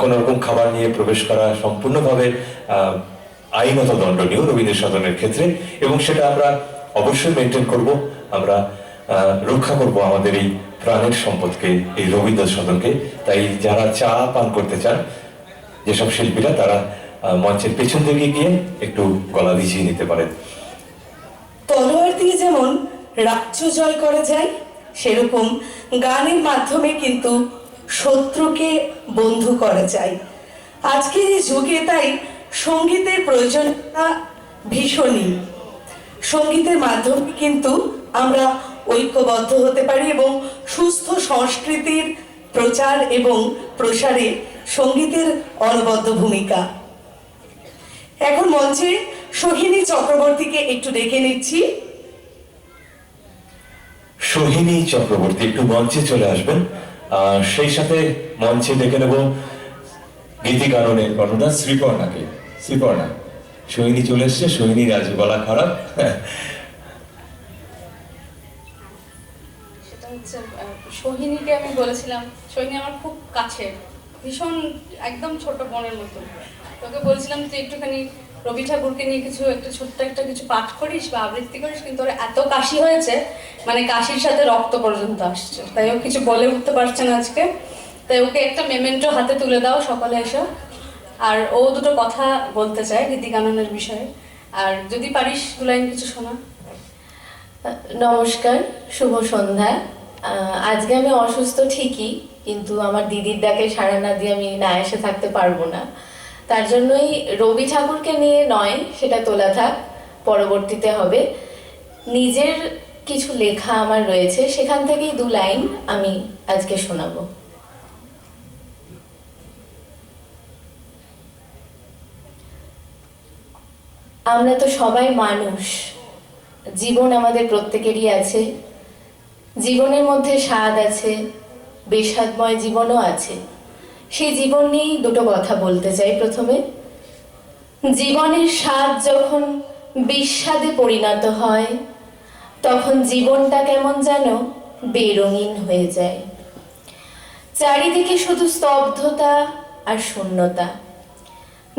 কোনো রকম খাবার নিয়ে প্রবেশ করা সম্পূর্ণভাবে আইনত দণ্ডনীয় রবীন্দ্র সদনের ক্ষেত্রে এবং সেটা আমরা অবশ্যই মেনটেন করব। আমরা রক্ষা করব আমাদের এই প্রাণের সম্পদকে, এই রবীন্দ্র সদনকে তাই যারা চা পান করতে চান, যেসব শিল্পীরা তারা মঞ্চের পেছন দিকে গিয়ে একটু গলা ভিজিয়ে নিতে পারেন। তলোয়ার দিয়ে যেমন রাজ্য জয় করা যায়, সেরকম গানের মাধ্যমে কিন্তু শত্রুকে বন্ধু করা যায় আজকের এই যুগে তাই সঙ্গীতের প্রয়োজনীয়তা ভীষণই। সঙ্গীতের মাধ্যমে কিন্তু আমরা ঐক্যবদ্ধ হতে পারি এবং সুস্থ সংস্কৃতির প্রচার এবং প্রসারে সঙ্গীতের অনবদ্য ভূমিকা। এখন মঞ্চে সোহিনী চক্রবর্তীকে একটু ডেকে নিচ্ছি। সোহিনী চক্রবর্তী, একটু মঞ্চে চলে আসবেন। সেই সাথে মঞ্চে ডেকে নেব গীতিকারণের গণনা শ্রীপর্ণাকে শ্রীপর্ণা সোহিনী চলে এসছে, সোহিনীর আজ গলা খারাপ। সোহিনীকে আমি বলেছিলাম, সোহিনী আমার খুব কাছে ভীষণ একদম ছোট বোনের মতো। তোকে বলেছিলাম তুই একটুখানি রবি ঠাকুরকে নিয়ে কিছু একটা ছোট্ট একটা কিছু পাঠ করিস বা আবৃত্তি করিস, কিন্তু ওর এত কাশি হয়েছে মানে কাশির সাথে রক্ত পর্যন্ত আসছে। তাই ও কিছু বলে উঠতে পারছে না আজকে। তাই ওকে একটা মেমেন্টো হাতে তুলে দাও সকলে এসো। আর ও দুটো কথা বলতে চায় গীতিকাননের বিষয়ে। আর যদি পারিস, দু লাইন কিছু শোনা। নমস্কার, শুভ সন্ধ্যা। আজকে আমি অসুস্থ ঠিকই, কিন্তু আমার দিদির ডাকে সাড়া না দিয়ে আমি না এসে থাকতে পারব না। তার জন্যই রবি ঠাকুরকে নিয়ে নয়, সেটা তোলা থাক, পরবর্তীতে হবে। নিজের কিছু লেখা আমার রয়েছে, সেখান থেকেই দু লাইন আমি আজকে শোনাবো। আমরা তো সবাই মানুষ, জীবন আমাদের প্রত্যেকেরই আছে। জীবনের মধ্যে স্বাদ আছে বেস্বাদময় জীবনও আছে। সেই জীবন নিয়েই দুটো কথা বলতে চাই প্রথমে। জীবনের স্বাদ যখন বিস্বাদে পরিণত হয়, তখন জীবনটা কেমন যেন বেরঙিন হয়ে যায়। চারিদিকে শুধু স্তব্ধতা আর শূন্যতা।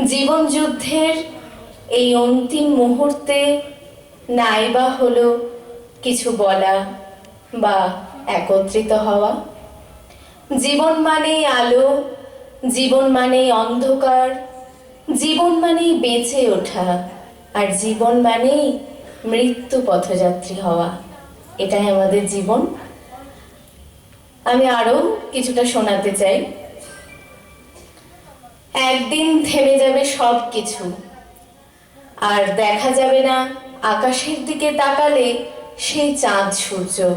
জীবন যুদ্ধের এই অন্তিম মুহূর্তে নাইবা হলো কিছু বলা বা একত্রিত হওয়া। জীবন মানেই আলো জীবন মানেই অন্ধকার, জীবন মানেই বেঁচে ওঠা, আর জীবন মানেই মৃত্যু পথযাত্রী হওয়া। এটাই আমাদের জীবন। আমি আরও কিছুটা শোনাতে চাই। একদিন থেমে যাবে সব কিছু, আর দেখা যাবে না আকাশের দিকে তাকালে সেই চাঁদ সূর্য।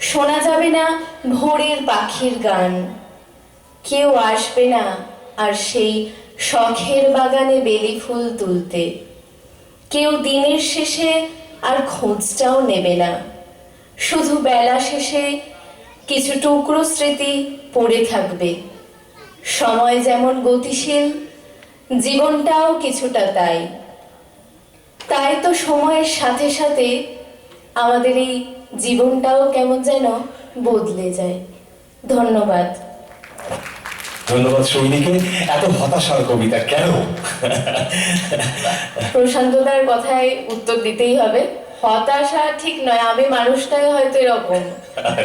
শোনা যাবে না ভোরের পাখির গান কেউ আসবে না আর সেই শখের বাগানে বেলি ফুল তুলতে। কেউ দিনের শেষে আর খোঁজটাও নেবে না। শুধু বেলা শেষে কিছু টুকরো স্মৃতি পড়ে থাকবে। সময় যেমন গতিশীল, জীবনটাও কিছুটা তাই। তাই তো সময়ের সাথে সাথে আমাদের এই জীবনটাও কেমন যেন বদলে যায়। ধন্যবাদ। ধন্যবাদ সোহিনীকে এত হতাশার কবিতা কেন? প্রশান্তদার কথায় উত্তর দিতেই হবে। হতাশা ঠিক নয় আমি মানুষটাই হয়তো এরকম।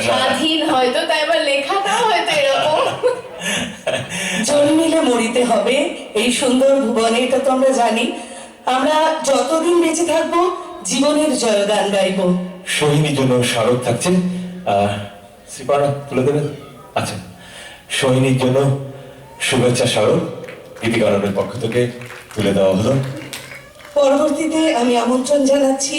স্বাধীন হয়তো তাই আমার লেখাটাও হয়তো এরকম। জন্মিলে মরিতে হবে এই সুন্দর ভুবনে এটা তো আমরা জানি। আমরা যতদিন বেঁচে থাকব জীবনের জয়গান গাইবো। সোহিনীর জন্য স্মারক থাকছে। আহ, শ্রীপাড়া তুলে দেবেন? আচ্ছা। সোহিনীর জন্য শুভেচ্ছা স্মারক গীতিকারণের পক্ষ থেকে তুলে দেওয়া হলো। পরবর্তীতে আমি আমন্ত্রণ জানাচ্ছি